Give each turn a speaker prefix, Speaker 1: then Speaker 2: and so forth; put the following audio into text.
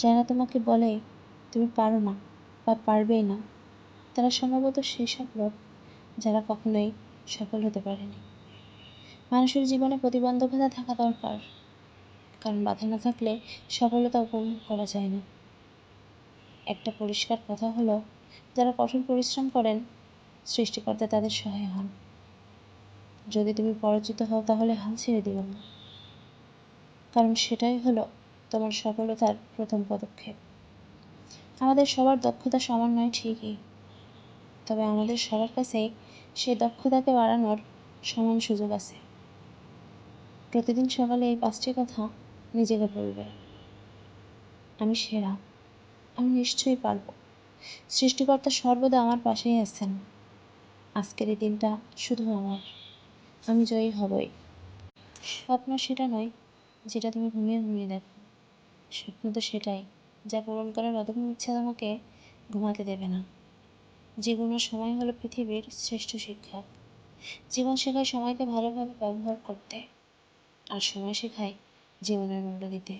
Speaker 1: যারা তোমাকে বলে, তুমি পারো না বা পারবেই না। তারা সম্ভবত সেসব লোক যারা কখনোই সফল হতে পারেনি। মানুষের জীবনে প্রতিবন্ধকতা থাকা দরকার, কারণ বাধা না থাকলে সফলতা উপভোগ করা যায় না। একটা পরিষ্কার কথা হলো, যারা কঠোর পরিশ্রম করেন, সৃষ্টিকর্তা তাদের সহায় হন। যদি তুমি পরাজিত হও, তাহলে হাল ছেড়ে দিও না। কারণ সেটাই হলো তোমার সফলতার প্রথম পদক্ষেপ। আমাদের সবার দক্ষতা সমান নয়, ঠিকই। তবে আমাদের সবার কাছেই সেই দক্ষতাকে বাড়ানোর সমান সুযোগ আছে। প্রতিদিন সকালে এই পাঁচটি কথা নিজেকে বলবে। আমি সেরা। আমি নিশ্চয়ই পারব। সৃষ্টিকর্তা সর্বদা আমার পাশেই আছেন। আজকের এই দিনটা শুধু আমার। আমি জয়ী হবই। স্বপ্ন সেটা নয়, যেটা তুমি ঘুমিয়ে ঘুমিয়ে দেখো। স্বপ্ন তো সেটাই, যা পূরণ করার অদম্য ইচ্ছা তোমাকে ঘুমাতে দেবে না। জীবনের সময় হলো পৃথিবীর শ্রেষ্ঠ শিক্ষা। জীবন শেখায় সময়কে ভালোভাবে ব্যবহার করতে, আর সময় শেখায় জীবনের মূল্য দিতে।